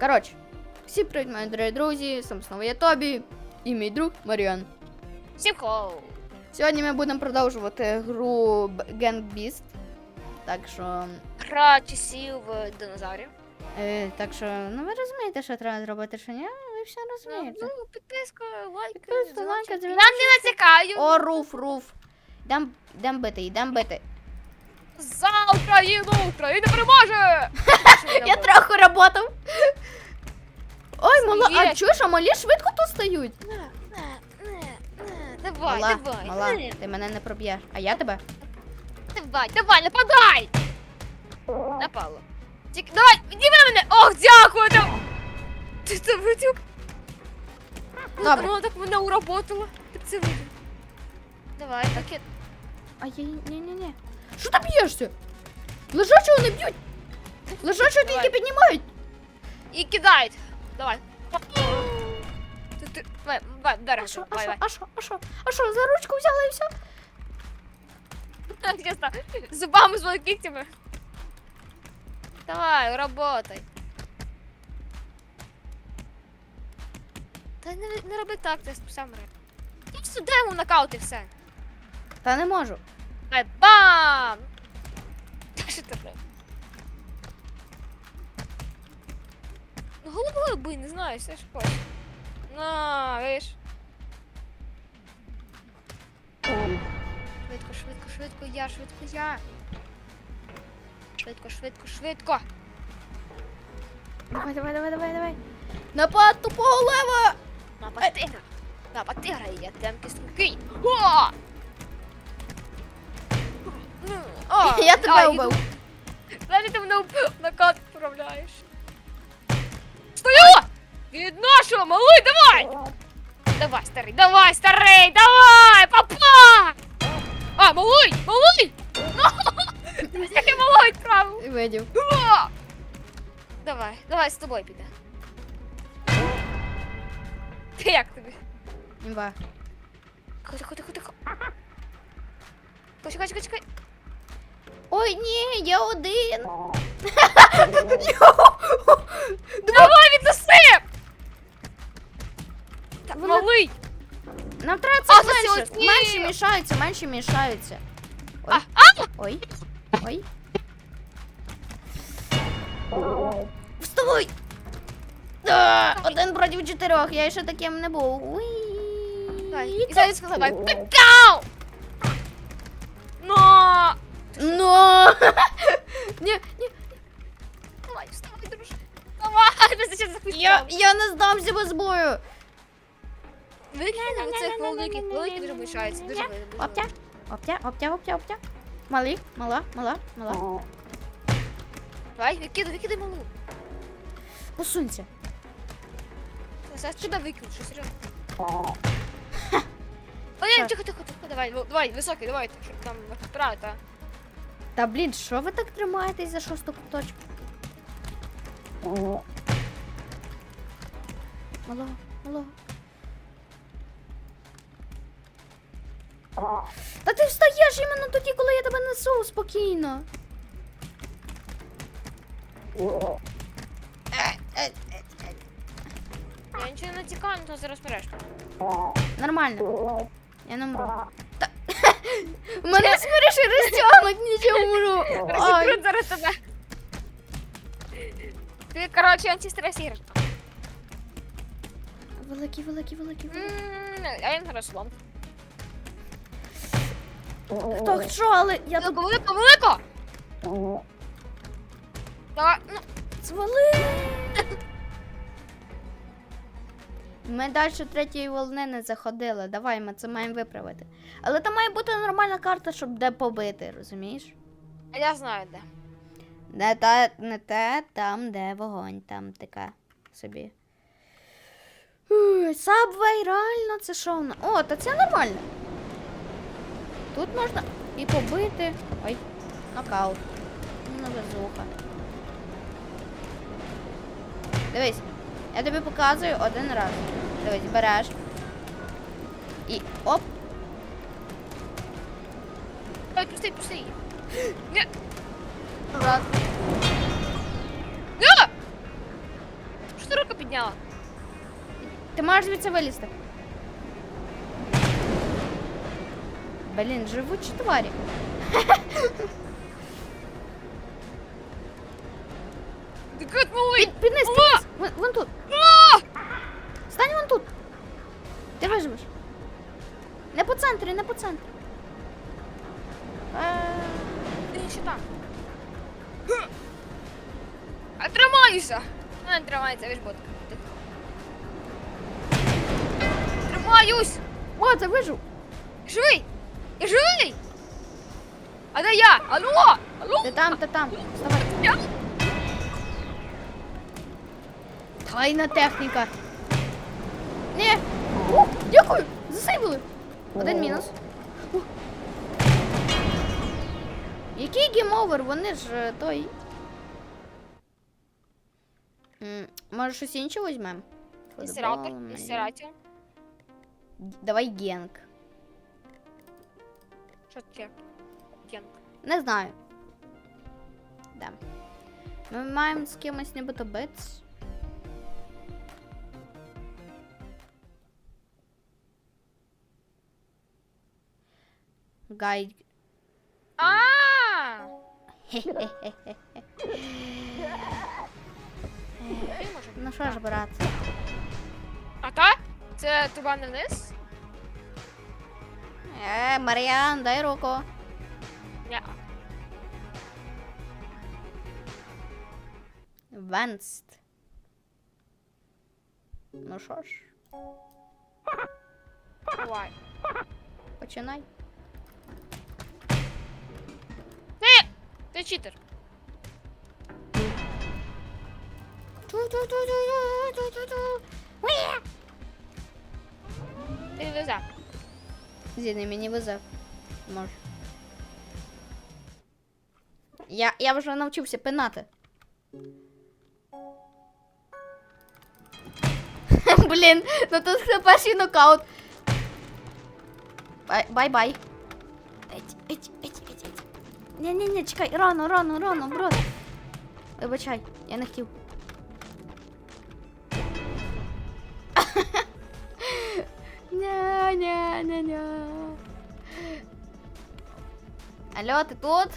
Коротше, всі привіт, мої дорогі друзі, сам знову я Тобі і мій друг Маріан. Всім хоу! Сьогодні ми будемо продовжувати гру Gang Beast. Так що. Гра часів е, динозаврів. Е, так що, ну ви розумієте, що треба зробити, що ні? Ви все розумієте. Ну, підписка, лайк. Підписка, лайк, Я дзвіночок. не натякаю. О, руф, руф. Йдем, йдем бити, йдем бити. За Україну! Україна переможе! Я трохи работав. Ой, мала, а чуєш, а малі швидко тут стають. Давай, мала, давай. мала, ти мене не проб'єш. А я тебе? Давай, давай, нападай! Напало. Тільки, давай, підніми мене! Ох, дякую! Там... Ти це видів? Добре. Воно так мене уработало. Ти це видів? Давай, так я... А я ні-ні-ні. Що ти б'єшся? Лежачого не б'ють. Лежачого Давай. тільки піднімають. І кидають. Давай. Ти, ти, давай, давай, А що, а Давай, що, давай. а що, а що, а що, за ручку взяла і все? Чесно, зубами з кігтями. Давай, работай. Та не, не роби так, ти сам ре. Я сюди йому нокаут і все. Та не можу. Давай, бам! Та що таке? Ну, головою бий, не знаю, все ж хочеш. На, видиш? Швидко, швидко, швидко, я, швидко, я. Швидко, швидко, швидко. Давай, давай, давай, давай, давай. Напад тупого лева! Напад тигра. Напад тигра, я темки. О! О! Я тебе убив. Навіть ти мене в накат вправляєш. Стою! Від нашого, малий, давай! Давай, старий, давай, старий, давай! Папа! А, малий, малий! Як я малого відправив? Видів. Давай, давай з тобою піде. Ти як тобі? Імба. Тихо, тихо, тихо, тихо. Чекай, чекай, чекай. Ой, ні, я один. Давай! Так, Вона- малий! Нам треба А, це менше. сьогодні- Менше мішаються, менше мішаються. Ой. Ой. Ой. Вставай! А, один проти чотирьох, я ще таким не був. Уй. Давай, і зараз сказав, давай. Какау! Но! Ну. Ні, ні, Давай, вставай, друже. Давай, ми зараз я, я не здамся без бою. Викинь оцих великих, великих дуже великих. Оптя, оптя, оптя, оптя, оптя. Малі, мала, мала, мала. Давай, викидай, викидай малу. Посунься. Зараз тебе викину, що серйозно. О, ні, тихо, тихо, тихо, давай, ну, давай, високий, давай, щоб там вправити, а. Та блін, що ви так тримаєтесь за шосту точку? Мало, мало. Та ти встаєш іменно тоді, коли я тебе несу спокійно. Я нічого не тікаю, ну то зараз мереш. Нормально. Я не мру. Мене скоріше розтягнуть, нічого мру. Ай. Розікрут зараз тебе. Ти, коротше, антистрес іграш. Великий, великий, великий, великий. М, А я зараз слон. Хто що, але я тут Велико, велико, велико! Давай, ну, Звали. Ми далі третьої волни не заходили. Давай, ми це маємо виправити. Але там має бути нормальна карта, щоб де побити, розумієш? а я знаю де. Не те, не те, там, де вогонь, там така собі. Сабвей, реально, це що? воно? О, та це нормально. Тут можна і побити. Ой, нокаут. Ну, везуха. Дивись, я тобі показую один раз. Дивись, береш. І оп. Ой, пусти, пусти. Ні. Раз. Ні! підняла. Ти можеш звідси вилізти. Блін, живучі тварі. Ти кот малий! Під, підниз, О! підниз. Вон, вон тут. Стань вон тут. Ти виживеш. Не по центрі, не по центрі. Ти ще там. А тримаюся! А, не тримається, ви ж ботка. Тримаюсь! О, ти вижив. Живий! Я живий! А де я? Алло! Алло! Ти там, ти там. Вставай. Я? Тайна техніка. Ні. О, дякую. Засейвили. Один мінус. О. Який гейм-овер? Вони ж е, той. М, Може щось інше візьмемо? Іссератор, Футбол, мені. Давай генк. Що таке? Кенк. Не знаю. Да. Ми маємо з кимось нібито битись. Гайд. А! Ну що ж, брат? А та? Це труба не вниз? Е, Маріан, дай руку. Ня. Венст. Ну що ж, Давай. починай. Ти! Ти читер. Ту-ту-ту-ту-ту-ту-ту. Уя! Ти не везе. Зіни мені везе. Може. Я, я вже навчився пинати. Блін, ну тут це перший нокаут. Бай- Бай-бай. Еть, еть, еть, еть, еть. Ні-ні-ні, чекай, рано, рано, рано, брат. Вибачай, я не хотів. Ня-ня-ня-ня. Алло, ти тут?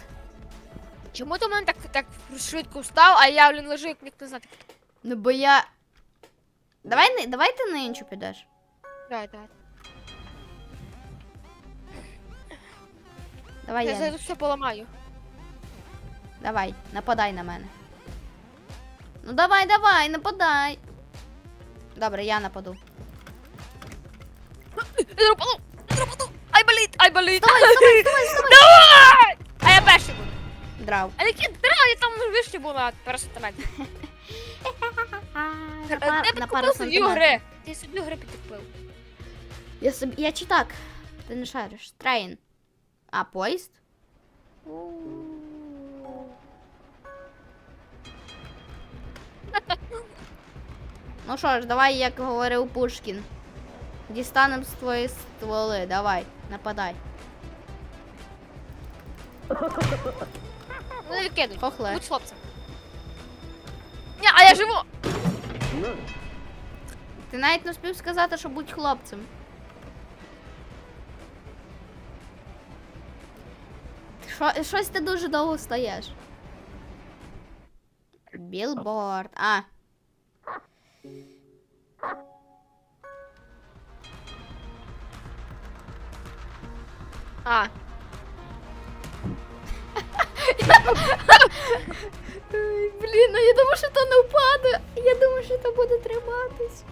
Чому ти в мене так, так швидко встав, а я, блін, лежу, як ніхто знати. Ну бо я. Давай, не- давай ти на іншу підеш. Давай, давай. Давай Я я. зараз все поламаю. Давай, нападай на мене. Ну давай, давай, нападай. Добре, я нападу. Я пропаду! Ай, болить! Ай, болить! Давай, давай, давай, давай. Давай! А я перший буду. Драв. А які дрова, я там вище була пару. На, Е, пар, на пару собі сантиметрів. гри? Ти собі гри підкупив. Я собі. Я читак. Ти не шариш. Трейн. А, поїзд? Ну що ж, давай, як говорив Пушкін. Дістанем з твої стволи. Давай, нападай. Ну, не викидуй. Хохле. Будь хлопцем. Ні, а я живу! Ти навіть не встиг сказати, що будь хлопцем. Що, щось ти дуже довго стоїш. Білборд. А. А, Ой, Блін, ну я думаю, що то не впаде. Я думаю, що то буде триматись.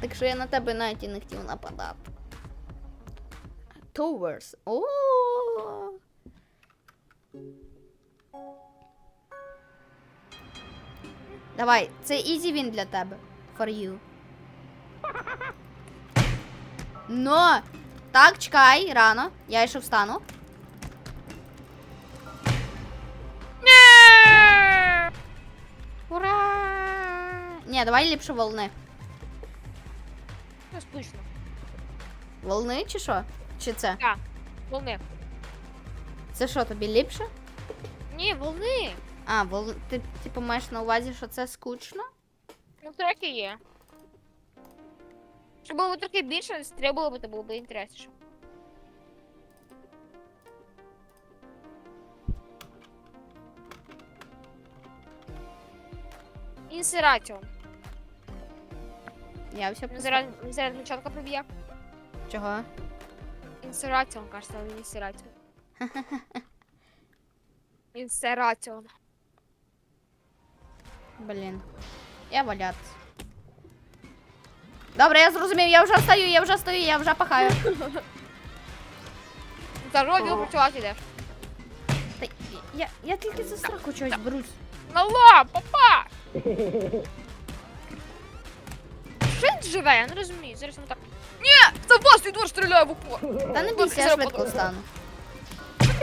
Так що я на тебе навіть і не хотів нападати. Towers. О. Давай, це easy він для тебе. For you. Но! Так, чекай, рано. Я ще встану. Ура! Ні, давай ліпше волни. Ну, скучно. Волни чи що? Чи це? Так, волни. Це що, тобі ліпше? Ні, волни. А, вол... ти типу маєш на увазі, що це скучно? Ну, трохи є. Щоб було трохи більше, треба було б, то було б інтересніше. Інсераціон. Я все зараз, зараз мічанка приб'є. Чого? Інсераціон, кажется, але не інсераціон. Інсераціон. Блін. Я валятись. Добре, я зрозумів, я вже встаю, я вже стою, я вже пахаю. Здоров'я працювати йдеш. Та я, я тільки за страху чогось берусь. Мала, папа! Що живе? Я не розумію. Зараз він так. Ні! За вас Едуард стріляє в упор! Та не бійся, я швидко встану.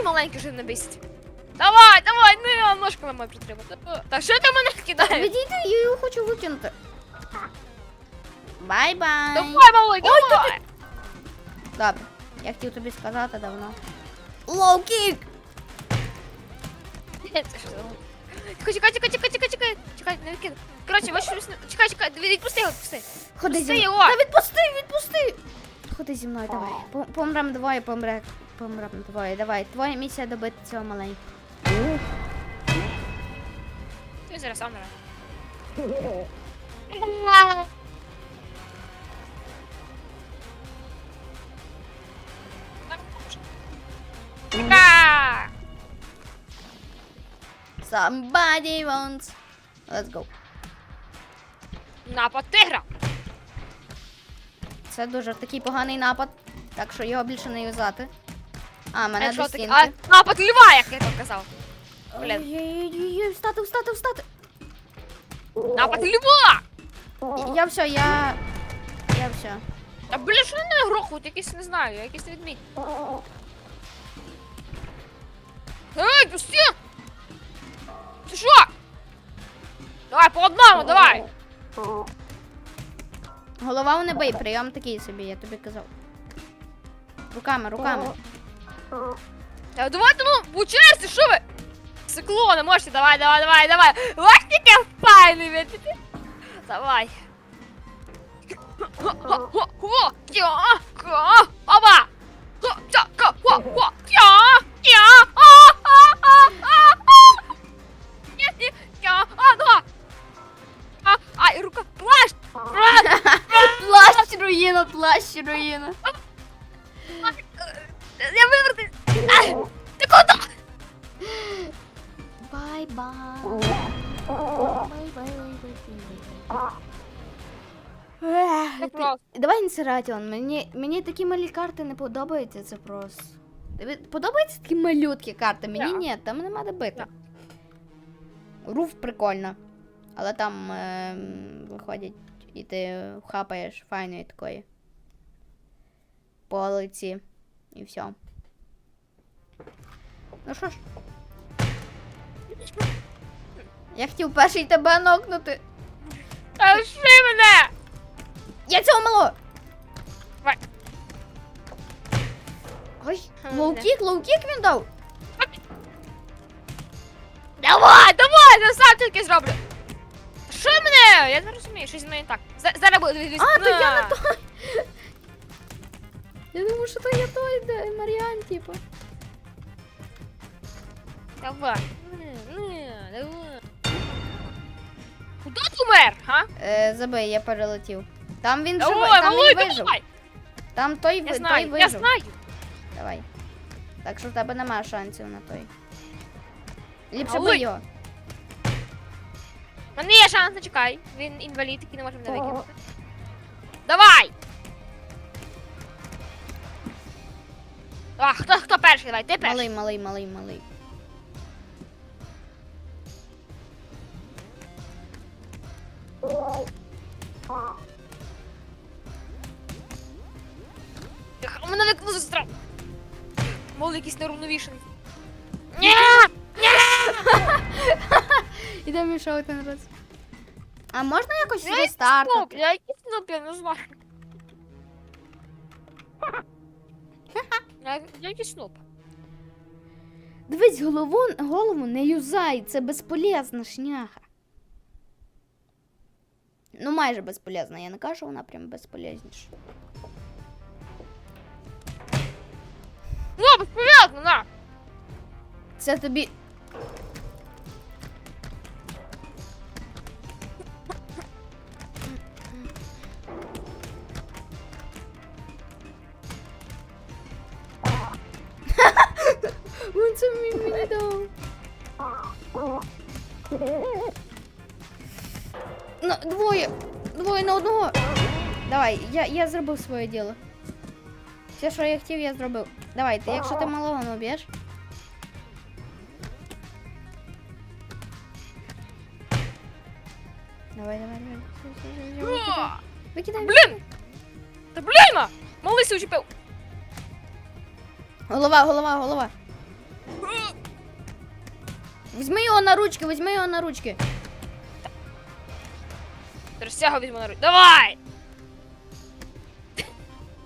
Що ти маленький вже не бісить? Давай, давай, не, ножками маю притримати. Та що ти мене кидаєш? Відійди, я його хочу викинути. Бай-бай. Давай, малий, давай! Добре. Я хотів тобі сказати давно. Лоу-кік! Це що за гу- Чекай, чекай, чекай, чекай, чекай, чекай, чекай, не викидай. Коротше, ви щось... не- Чекай, чекай, відпусти його, відпусти. Ходи зі Пусти мною. його! Та відпусти, відпусти! Ходи зі мною, давай. Пом- Помрем двоє, помре. Помрем двоє, давай. Твоя місія добити цього маленького. Ти зараз сам. Somebody wants. Let's go. Напад тигра! Це дуже такий поганий напад, так що його більше не юзати. А, мене Е, до що стінки. А, напад льва, як я там казав. блін. Ой-ой-ой, встати, встати, встати. Напад льва! Я все, я. Я все. Та блін, що не грохуть, якийсь не знаю, якийсь відмідь. Ей, пусти! Ти що? Давай, по одному, давай! Голова не бий, прийом такий собі, я тобі казав. Руками, руками. Та давайте, ну, по черзі, що ви? Циклони, можете, давай, давай, давай, давай. Ось таке файне, видите? Давай. Хо, кя, ка, оба. Хо, ця, ка, хо, хо, кя, кя, а, а, а, а, а. Ні, ні, кя, а, два. А, ай, рука, плащ, плащ. Плащ руїна, плащ руїна. Я виверти. Ти куди? Бай-бай. Ех, просто. ти- Давай інсератіон. Мені, мені такі малі карти не подобаються, це просто. Тобі подобаються такі малюткі карти? Мені Так. ні, там нема де бити. Так. Руф прикольно. Але там е, виходять, і ти хапаєш файної такої. По лиці. І все. Ну що ж. Я хотів перший тебе нокнути. Лиши мене! Я цього мало! Давай. Ой, Ха, лоукік, лоукік він дав. Давай, давай, я сам тільки зроблю. Що мене? Я не розумію, що зі мною не так. За- Зараз буде. А, то я не той. Я думаю, що то я той, де Маріан, типу. Давай. Не, не, давай. Куди ти умер, га? Е, забий, я перелетів. Там він живий, Давай, там він вижив. давай. Там той, Я ви- той знаю, я вижив. знаю. Давай. Так що в тебе немає шансів на той. Ліпше Малий. бий його. У мене є шанс, не чекай. Він інвалід, який не може мене викинути. Давай! А, хто, хто перший? Давай, ти перший. Малий, малий, малий, малий. У мене викинула сестра. Мол, якийсь нерівновішений. Ні! Ідемо ще один раз. А можна якось Я якийсь я якийсь снуп, я не знаю. Я, сноп. Дивись, голову, голову не юзай, це безполезна шняга. Ну, майже безполезна. Я не кажу, вона прям безполезніша. Ну, безполезна, на! Це тобі. Він це мені мені дав. Ну, двоє. Двоє на одного. Давай, я, я зробив своє діло. Все, що я хотів, я зробив. Давай, ти, якщо ти малого не об'єш. Давай, давай, давай. Всё, всё, всё, всё, О! Викидай. Викидай. Блін! Та блін! ма! Малий учепив. Голова, голова, голова. Візьми його на ручки, візьми його на ручки. Розтягу візьму на руку. Давай!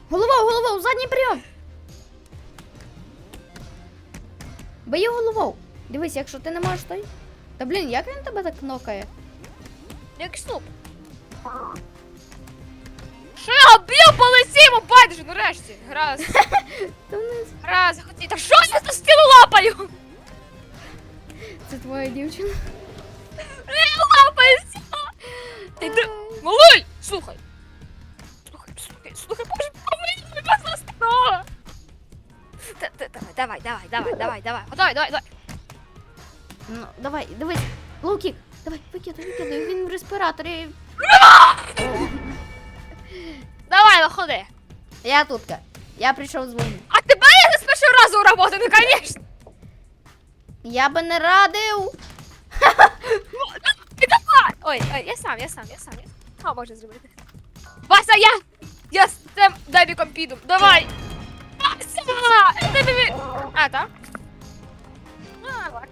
Голова, голова, задній прийом. Бий головою. Дивись, якщо ти не можеш той. Та блін, як він тебе так нокає? Як снуп. Що я б'ю по лиці йому байдуже, нарешті. Гра, гра захотіть. Та що я за лапаю? Це твоя дівчина. Я лапаю стіну. Ти де? Малий! Слухай. Слухай, слухай, слухай, боже, помилуй, будь ласка, стіну. Та- та- Давай, давай, давай, давай, давай. Давай, давай, давай. Ну, давай, дивись. Лоу-кік. Давай, викидай, викидай. Він в респіраторі. Давай, виходи. Я тутка. Я прийшов з вогню. А тебе я з першого разу роботи, ну, конечно. Я би не радив. Ой, ой, я сам, я сам, я сам. Я... Можна зробити? Вася, я! Я з цим дебіком піду. Давай! Вася! Ти. А, так? Ну, давай.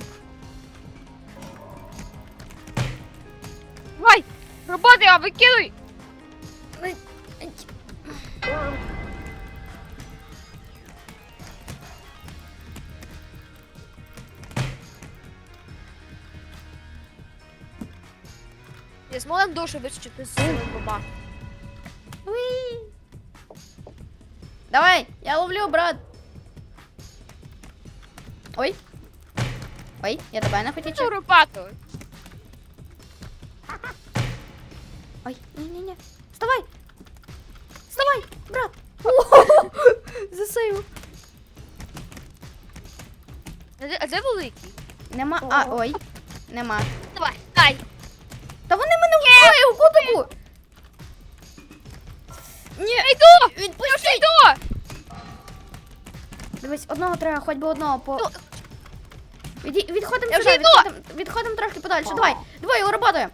Давай! Роботи його, викидуй! Ай, ай. Я зможу душу вичити з боба. Давай, я ловлю, брат. Ой. Ой, я тебе не хотів. Цю рупату. Ой, не-не-не. Вставай. Вставай, брат. Засейв. А де, а де великий? Нема. А, ой. Нема. йду! Я відпустіть. вже йду! Дивись, одного треба, хоч би одного по. Ну. Віді... Відходимо Я вже сюди, йду. відходимо, відходимо трохи подальше. Давай, двоє роботою.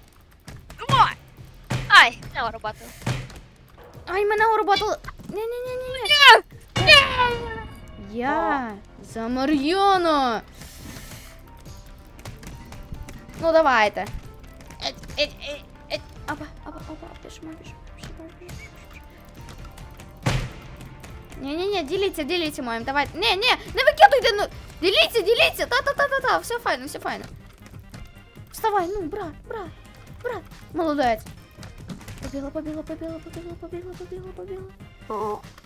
Давай! Ай, не роботу. Ай, мене уроботали. Ні-ні-ні-ні. Ні! Ні! Я за Мар'яна. Ну давайте. Еть, еть, еть, еть. Апа, апа, апа, пішмо, пішмо, пішмо, пішмо. Ні-ні-ні, діліться, діліться моїм, давайте. Ні, ні, не викидуйте, ну. Діліться, діліться, та-та-та-та-та, все файно, все файно. Вставай, ну, брат, брат, брат. Молодець. Побігла, побігла, побігла, побігла, побігла, побігла, побігла.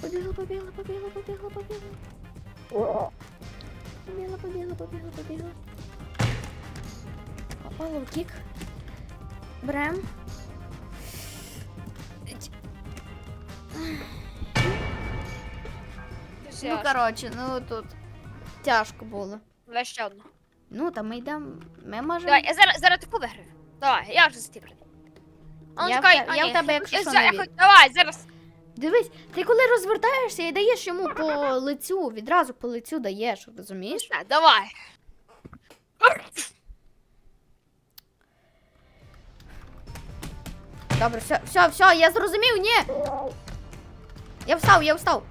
Побігла, побігла, побігла, побігла, побігла. Побігла, побігла, побігла, побігла. Опа, лоу-кік. Берем. Еть. Ну, коротше, ну тут тяжко було. Давай ще одну. Ну, там ми йдемо. Ми можемо. Давай, я зараз, зараз таку виграю. Давай, я вже за. А ну, Я в чекай, те- а, я в ні. тебе, якщо що, за- не я хоч- Давай, зараз. Дивись, ти коли розвертаєшся і даєш йому по лицю, відразу по лицю даєш, розумієш? Так, давай. Добре, все, все, все, я зрозумів, ні. Я встав, я встав.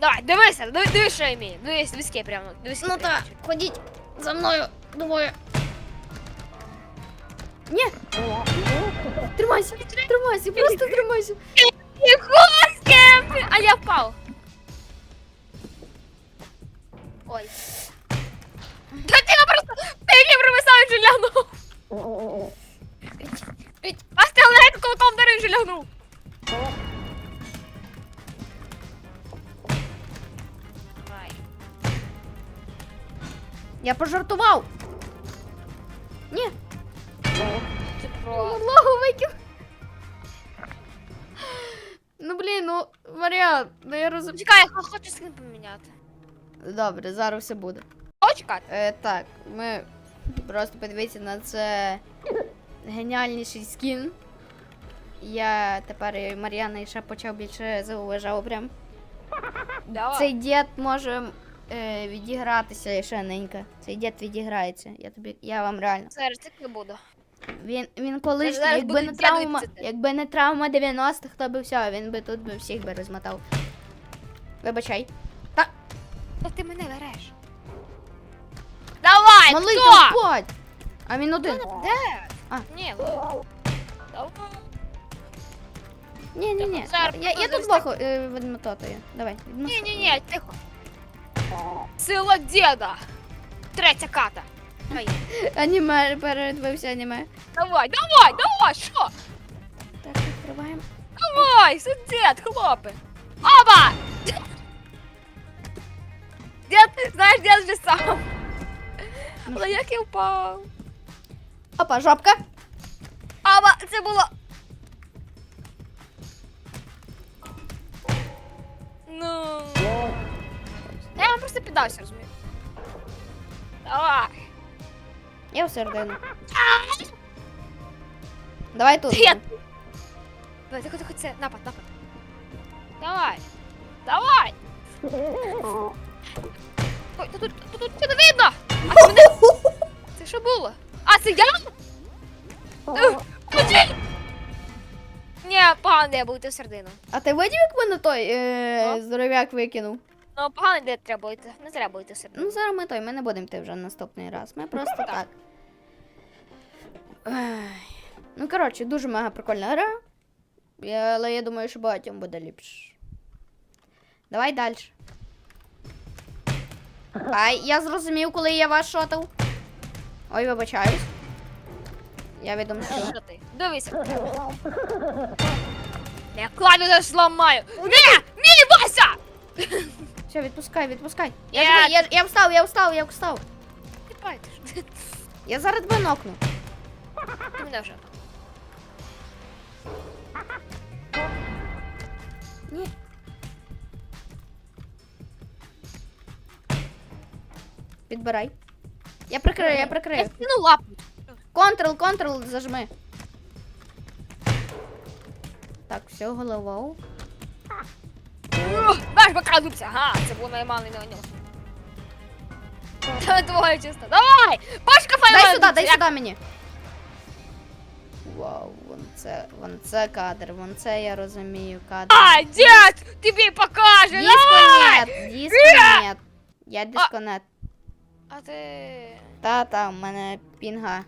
Давай, дивися, дивись, що я вмію. Дивись, ну, близьке прямо. Дивись, ну так, ходіть за мною думаю. Ні. Тримайся, тримайся, просто тримайся. А я впав. Ой. Да ти просто пилі примисав Джуліану. А ти легко колком дари Я пожартував. Ні. Логу викинув. Ну блін, ну Маріан, ну я розумію. Чекай, я хочу скин поміняти. Добре, зараз все буде. О. Е, так, ми просто подивіться на це геніальніший скін. Я тепер Мар'яна ще почав більше зауважав прям. Давай. Цей дід може е, відігратися ще ненька. Цей дід відіграється. Я тобі, я вам реально. Зараз так не буду. Він, він колись, зараз якби не травма, якби не травма 90-х, то би все, він би тут би всіх би розмотав. Вибачай. Та, Та ти мене береш. Давай, малий хто? господь! А він один. Де? А. Ні, ну. Давай. Ні, ні, ні. Зараз Я, я тут баху е, відмототую. Давай. відмо- Ні, ні, ні, тихо. Сила діда. Третя ката. Ай, Аніме, передивився аніме. Давай, давай, давай, що? Так, відкриваємо. Давай, сидять, хлопець. Оба! Дід, знаєш, дід вже сам. Але як я впав? Опа, жопка. Оба, це було. Ну. Я вам просто піддався, розумію. Давай. Я в середину. Давай тут. Я... Давай, тихо, тихо, це напад, напад. Давай. Давай. Ой, тут, тут, тут, тут, тут видно. А це мене... Це що було? А, це я? Ході! Ні, погано я був йти всередину. А ти видів, як мене той е, здоров'як викинув? Ну, погано де треба йти. Не треба йти всередину. Ну, зараз ми той, ми не будемо йти вже наступний раз. Ми просто так. Ай. Ну, коротше, дуже мега прикольна гра. Я, але я думаю, що багатьом буде ліпше. Давай далі. Ай, я зрозумів, коли я вас шотав. Ой, вибачаюсь. Я відомщу. Що ти? Дивися. Я кладу не зламаю. Ні! Ні, Вася! Все, відпускай, відпускай. Я, Я- живий, я, я встав, я встав, я встав. Ти бачиш. Я зараз тебе нокну. Ти мене вже. Ні. Підбирай. Я прикрию, я Я прикрию. скину лапу. Контрол, контрол зажми. Так, все, головою. Бач, покрадуться. Ага, це було найманий на нього. Твоє чисто. Давай! Пашка файна! Дай сюди, дай сюди мені. Вау, вон це, вон це кадр, вон це я розумію кадр. А, дід! Тобі покаже! Давай! Дисконет, дисконет. Я дисконет. А ти... Та, та, в мене пінга.